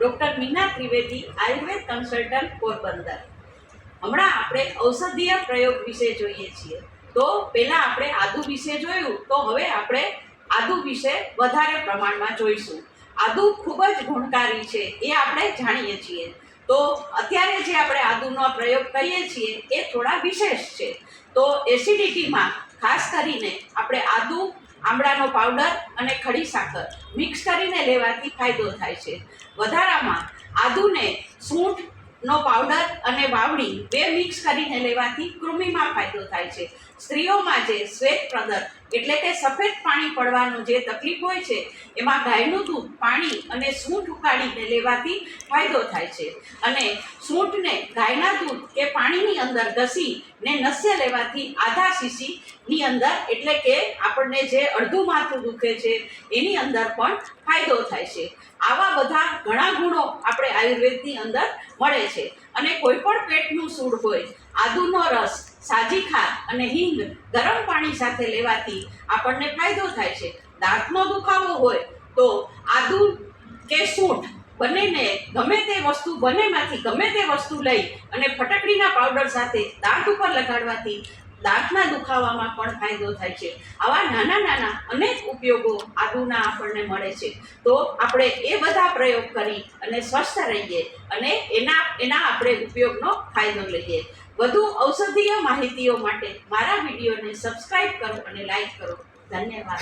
Doctor Meena Trivedi Ayurveda consultant Porbandar. હમણાં આપણે ઔષધીય પ્રયોગ વિશે જોઈએ છીએ. તો પહેલાં આપણે આદુ વિશે જોયું, તો હવે આપણે આદુ વિશે વધારે પ્રમાણમાં જોઈશું. આદુ ખૂબ જ ગુણકારી છે, એ આપણે જાણીએ છીએ. તો અત્યારે જે આપણે આદુનો પ્રયોગ કરીએ છીએ, એ થોડા વિશેષ છે. તો એસિડિટીમાં ખાસ કરીને આપણે આદુ આમળાનો પાવડર અને ખડી સાકર. મિક્સ કરીને લેવાથી ફાયદો થાય છે. વધારામાં આદુને સૂંઠનો પાવડર અને વાવડી બે મિક્સ કરીને લેવાથી કૃમિમાં ફાયદો થાય છે. સ્ત્રીઓમાં જે શ્વેત પ્રદર એટલે કે સફેદ પાણી પડવાનું જે તકલીફ હોય છે, એમાં ગાયનું દૂધ, પાણી અને સૂંઠ ઉકાળીને લેવાથી ફાયદો થાય છે. અને સૂંઠને ગાયના દૂધ કે પાણીની અંદર ઘસીને નસ્ય લેવાથી આધા સીસીની અંદર એટલે કે આપણને જે અડધું માથું દુખે છે, એની અંદર પણ ફાયદો થાય છે. આવા બધા ઘણા ગુણો આપણે આયુર્વેદની અંદર મળે છે. અને કોઈ પણ પેટનું સૂળ હોય, આદુનો રસ સાજીખા અને હિંગ ગરમ પાણી સાથે લેવાથી આપણને ફાયદો થાય છે. દાંતનો દુખાવો હોય તો આદુ કે સૂંઠ બંનેને ગમે તે વસ્તુ બંનેમાંથી ગમે તે વસ્તુ લઈ અને ફટકડીના પાવડર સાથે દાંત ઉપર લગાડવાથી દાંતના દુખાવામાં પણ ફાયદો થાય છે. આવા નાના નાના અનેક ઉપયોગો આદુના આપણને મળે છે. તો આપણે એ બધા પ્રયોગ કરી અને સ્વસ્થ રહીએ અને એના એના આપણે ઉપયોગનો ફાયદો લઈએ. વધુ ઔષધીય માહિતીઓ માટે મારા વિડીયોને સબસ્ક્રાઇબ કરો અને લાઈક કરો. ધન્યવાદ.